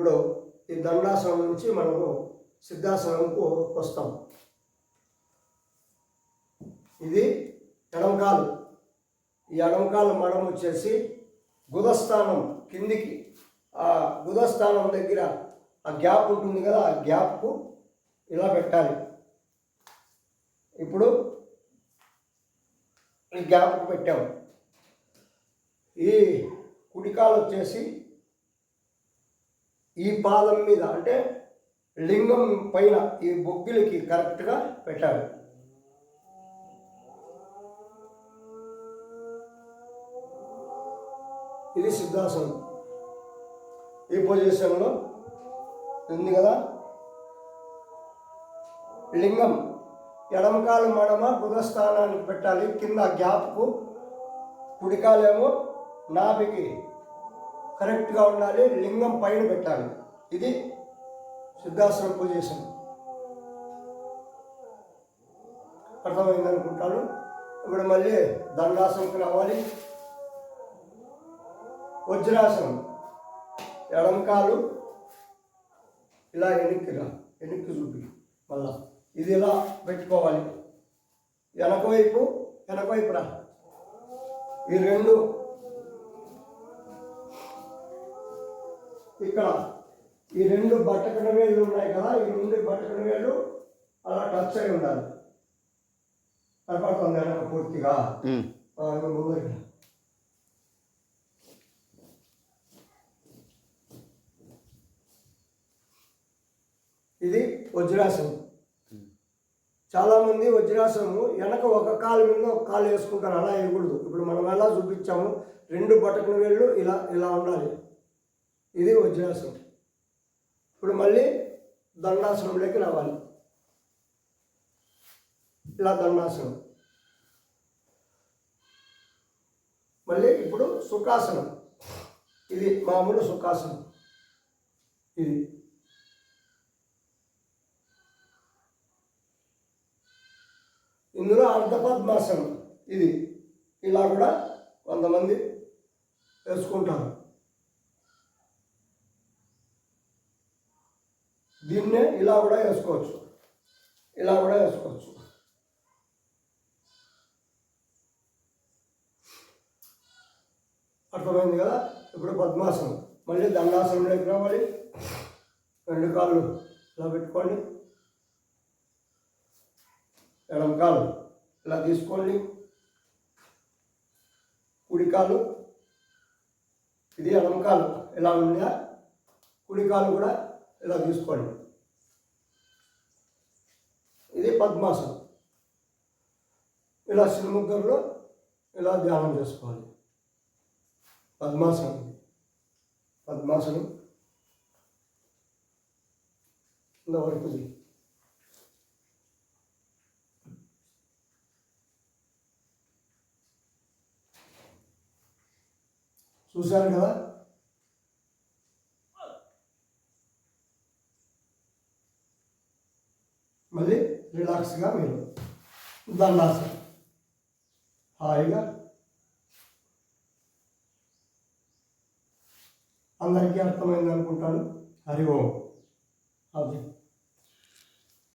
ఇప్పుడు ఈ దండాసనం నుంచి మనము సిద్ధాసనంకు వస్తాం. ఇది ఎడంకాలు. ఈ ఎడంకాలు మడం వచ్చేసి గుదస్థానం కిందికి ఆ గుదస్థానం దగ్గర ఆ గ్యాప్ ఉంటుంది కదా ఆ గ్యాప్కు ఇలా పెట్టాలి. ఇప్పుడు ఈ గ్యాప్కు పెట్టాము ఈ కుడికాలు వచ్చేసి ఈ పాదం మీద అంటే లింగం పైన ఈ బొగ్గులకి కరెక్ట్గా పెట్టాలి ఇది సిద్ధాసనం. ఈ పొజిషన్లో ఉంది కదా? లింగం ఎడమకాలు మడమ బుధస్థానానికి పెట్టాలి. కింద గ్యాప్కు కుడికాలేమో నాభికి. కరెక్ట్గా ఉండాలి లింగం పైన పెట్టాలి. ఇది సిద్ధాసనం పొజిషన్ అర్థమైంది అనుకుంటాను. ఇప్పుడు మళ్ళీ దండాసనంకి రావాలి. వజ్రాసనం. ఎడంకాలు ఇలా వెనక్కి రా వెనక్కి చూపి. మళ్ళా ఇది ఇలా పెట్టుకోవాలి? వెనకవైపు వెనకవైపు రా ఈ రెండు ఇక్కడ ఈ రెండు బట్టకన వేళ్ళు ఉన్నాయి కదా ఈ రెండు బట్టకన వేళ్ళు అలా టచ్ అయి ఉండాలి. కనపడుతుంది వెనక పూర్తిగా? ముందరికి. ఇది వజ్రాసనం. చాలామంది వజ్రాసనము వెనక ఒక కాలు మీద ఒక కాలు వేసుకుంటారు అలా వేయకూడదు. ఇప్పుడు మనం ఎలా చూపించాము? రెండు బటకుల వేళ్ళు ఇలా ఇలా ఉండాలి. ఇది వజ్రాసనం. ఇప్పుడు మళ్ళీ దండాసనంలోకి రావాలి. ఇలా దండాసనం. మళ్ళీ ఇప్పుడు సుఖాసనం. ఇది మామూలు సుఖాసనం. ఇది. ఇందులో అర్ధపద్మాసనం ఇది. ఇలా కూడా కొంతమంది వేసుకుంటారు. దీన్నే ఇలా కూడా వేసుకోవచ్చు. ఇలా కూడా వేసుకోవచ్చు. అర్థమైంది కదా? ఇప్పుడు పద్మాసనం. మళ్ళీ దండాసనంలోకి రావాలి. రెండు కాళ్ళు ఇలా పెట్టుకోండి. ఎడం కాలు ఇలా తీసుకోండి. కుడి కాలు ఇది ఎడం కాలు. ఇలా ఉందా? కుడి కాలు కూడా ఇలా తీసుకోండి. ఇది పద్మాసనం ఇలా సినిముద్రలో ఇలా ధ్యానం చేసుకోవాలి పద్మాసనం ఇది. పద్మాసనం ఇంతవరకు ఇది. చూశారు కదా రిలాక్స్గా మీరు దండాసనం హాయిగా అందరికీ అర్థమైంది అనుకుంటాను హరి ఓం అది